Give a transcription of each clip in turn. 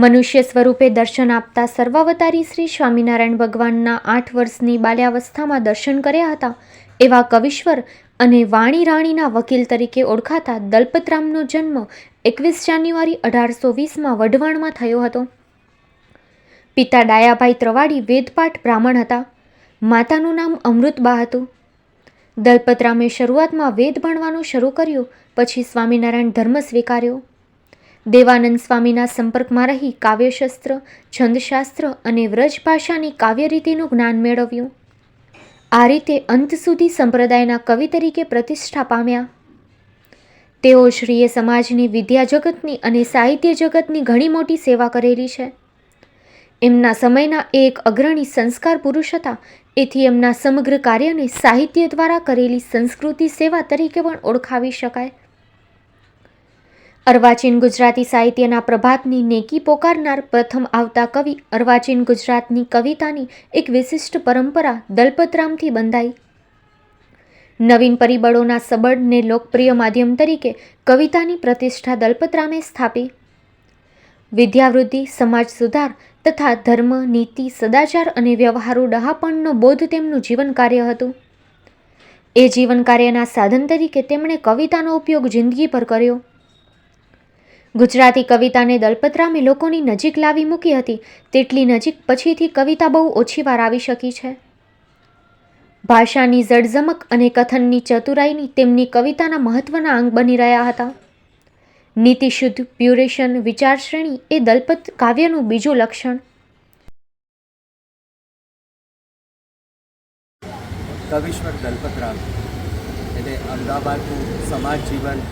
મનુષ્ય સ્વરૂપે દર્શન આપતા સર્વાવતારી શ્રી સ્વામિનારાયણ ભગવાનના આઠ વર્ષની બાલ્યાવસ્થામાં દર્શન કર્યા હતા. એવા કવિશ્વર અને વાણી રાણીના વકીલ તરીકે ઓળખાતા દલપતરામનો જન્મ એકવીસ જાન્યુઆરી અઢારસો વીસમાં વઢવાણમાં થયો હતો. પિતા ડાયાભાઈ ત્રવાડી વેદપાઠ બ્રાહ્મણ હતા. માતાનું નામ અમૃતબા હતું. દલપતરામે શરૂઆતમાં વેદ ભણવાનું શરૂ કર્યું, પછી સ્વામિનારાયણ ધર્મ સ્વીકાર્યો. દેવાનંદ સ્વામીના સંપર્કમાં રહી કાવ્યશાસ્ત્ર, છંદશાસ્ત્ર અને વ્રજ ભાષાની કાવ્યરીતિનું જ્ઞાન મેળવ્યું. આ રીતે અંત સુધી સંપ્રદાયના કવિ તરીકે પ્રતિષ્ઠા પામ્યા. તેઓ શ્રીએ સમાજની વિદ્યા જગતની અને સાહિત્ય જગતની ઘણી મોટી સેવા કરેલી છે. એમના સમયના એક અગ્રણી સંસ્કાર પુરુષ હતા. એથી એમના સમગ્ર કાર્યને સાહિત્ય દ્વારા કરેલી સંસ્કૃતિ સેવા તરીકે પણ ઓળખાવી શકાય. અર્વાચીન ગુજરાતી સાહિત્યના પ્રભાતની નેકી પોકારનાર પ્રથમ આવતા કવિ અર્વાચીન ગુજરાતની કવિતાની એક વિશિષ્ટ પરંપરા દલપતરામથી બંધાઈ. નવીન પરિબળોના સબળને લોકપ્રિય માધ્યમ તરીકે કવિતાની પ્રતિષ્ઠા દલપતરામે સ્થાપી. વિદ્યાવૃદ્ધિ સમાજ સુધાર તથા ધર્મ, નીતિ, સદાચાર અને વ્યવહારુ ડહાપણનો બોધ તેમનું જીવન કાર્ય હતું. એ જીવન કાર્યના સાધન તરીકે તેમણે કવિતાનો ઉપયોગ જિંદગી પર કર્યો. ગુજરાતી કવિતાને દલપતરામે લોકોની નજીક લાવી મૂકી હતી, તેટલી નજીક પછીથી કવિતા બહુ ઓછી વાર આવી શકી છે. ભાષાની જડઝમક અને કથનની ચતુરાઈની તેમની કવિતાના મહત્વના અંગ બની રહ્યા હતા. નીતિશુદ્ધ પ્યુરેશન, વિચારશ્રેણી એ દલપત કાવ્યનું બીજું લક્ષણ. કવિશ્વર દલપતરામ, એટલે અમદાવાદનું સમાજ જીવન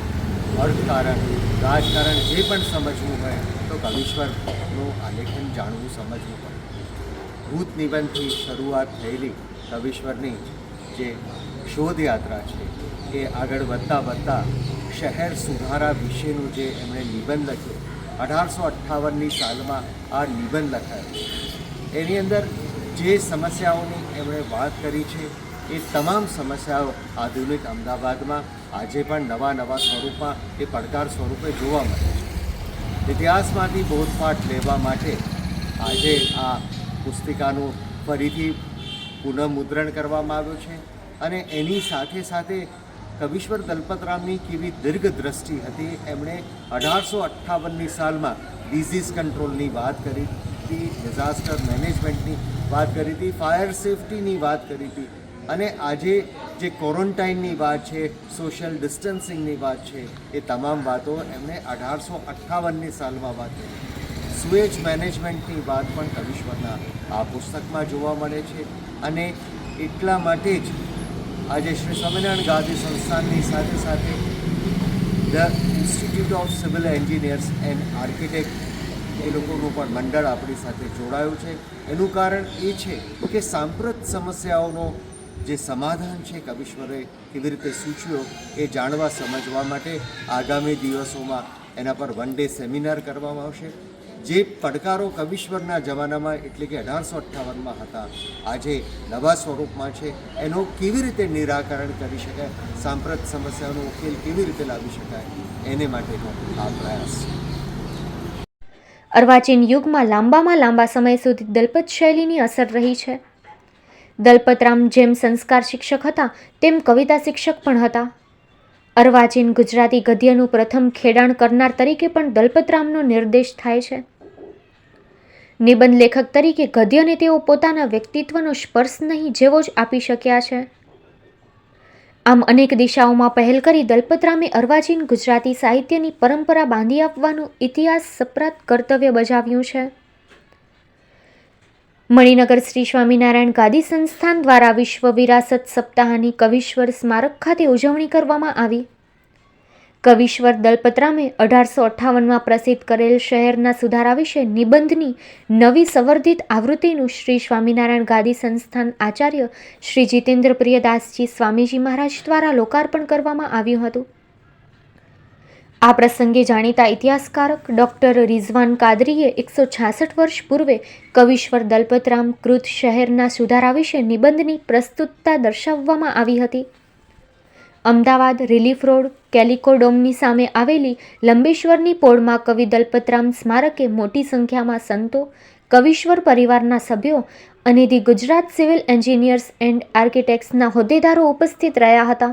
અર્થકારણ, રાજકારણ જે પણ સમજવું હોય, તો કવિશ્વરનું આલેખન જાણવું, સમજવું પડે ભૂત નિબંધથી શરૂઆત થયેલી કવિશ્વરની જે શોધયાત્રા છે, એ આગળ વધતા વધતા શહેર સુધારા વિશેનું જે એમણે નિબંધ લખ્યો, અઢારસો અઠ્ઠાવનની સાલમાં આ નિબંધ લખાયો. એની અંદર જે સમસ્યાઓની એમણે વાત કરી છે એ તમામ સમસ્યાઓ આધુનિક અમદાવાદમાં આજે પણ નવા નવા સ્વરૂપમાં એ પડકાર સ્વરૂપે જોવા મળે છે. ઇતિહાસમાંથી બોધપાઠ લેવા માટે આજે આ પુસ્તિકાનું ફરીથી પુનઃમુદ્રણ કરવામાં આવ્યું છે અને એની સાથે સાથે કવિશ્વર દલપતરામની કેવી દીર્ઘ દ્રષ્ટિ હતી, એમણે અઢારસો અઠ્ઠાવનની સાલમાં ડિઝીઝ કંટ્રોલની વાત કરી હતી ડિઝાસ્ટર મેનેજમેન્ટની વાત કરી હતી ફાયર સેફટીની વાત કરી હતી અને આજે જે ક્વોરન્ટાઇનની વાત છે સોશિયલ ડિસ્ટન્સિંગની વાત છે, એ તમામ વાતો એમણે અઢારસો અઠ્ઠાવનની સાલમાં વાત કરી. સુએજ મેનેજમેન્ટની વાત પણ કવિશ્વરના આ પુસ્તકમાં જોવા મળે છે અને એટલા માટે જ આજે શ્રી સ્વામિનારાયણ ગાંધી સંસ્થાનની સાથે સાથે the institute of civil engineers and architect એ લોકોનું પણ મંડળ આપણી સાથે જોડાયું છે. એનું કારણ એ છે કે સાંપ્રત સમસ્યાઓનો જે સમાધાન છે કવિશ્વરે કેવી રીતે સૂચવ્યો એ જાણવા, સમજવા માટે આગામી દિવસોમાં એના પર વન ડે સેમિનાર કરવામાં આવશે. જે પડકારો કવિશ્વરના જમાનામાં એટલે કે અઢારસો અઠ્ઠાવનમાં હતા, આજે નવા સ્વરૂપમાં છે. એનો કેવી રીતે નિરાકરણ કરી શકાય, સાંપ્રત સમસ્યાનો ઉકેલ કેવી રીતે લાવી શકાય, એને માટેનો આ પ્રયાસ. અર્વાચીન યુગમાં લાંબામાં લાંબા સમય સુધી દલપત શૈલીની અસર રહી છે. દલપતરામ જેમ સંસ્કાર શિક્ષક હતા, તેમ કવિતા શિક્ષક પણ હતા. અર્વાચીન ગુજરાતી ગદ્યનું પ્રથમ ખેડાણ કરનાર તરીકે પણ દલપતરામનો નિર્દેશ થાય છે. નિબંધ લેખક તરીકે ગદ્યને તેઓ પોતાના વ્યક્તિત્વનો સ્પર્શ નહીં જેવો જ આપી શક્યા છે. આમ અનેક દિશાઓમાં પહેલ કરી દલપતરામે અર્વાચીન ગુજરાતી સાહિત્યની પરંપરા બાંધી આપવાનું ઇતિહાસ સપ્રાત કર્તવ્ય બજાવ્યું છે. મણિનગર શ્રી સ્વામિનારાયણ ગાદી સંસ્થાન દ્વારા વિશ્વ વિરાસત સપ્તાહની કવિશ્વર સ્મારક ખાતે ઉજવણી કરવામાં આવી. કવિશ્વર દલપતરામે અઢારસો અઠ્ઠાવનમાં પ્રસિદ્ધ કરેલ શહેરના સુધારા વિશે નિબંધની નવી સંવર્ધિત આવૃત્તિનું શ્રી સ્વામિનારાયણ ગાદી સંસ્થાન આચાર્ય શ્રી જીતેન્દ્ર પ્રિયદાસજી સ્વામીજી મહારાજ દ્વારા લોકાર્પણ કરવામાં આવ્યું હતું. આ પ્રસંગે જાણીતા ઇતિહાસકારક ડૉક્ટર રિઝવાન કાદરીએ એકસો છાસઠ વર્ષ પૂર્વે કવિશ્વર દલપતરામ કૃત શહેરના સુધારા વિશે નિબંધની પ્રસ્તુતતા દર્શાવવામાં આવી હતી. અમદાવાદ રિલીફ રોડ કેલિકોડોમની સામે આવેલી લંબેશ્વરની પોળમાં કવિ દલપતરામ સ્મારકે મોટી સંખ્યામાં સંતો, કવિશ્વર પરિવારના સભ્યો અને the Gujarat civil engineers and આર્કિટેક્ટ્સના હોદ્દેદારો ઉપસ્થિત રહ્યા હતા.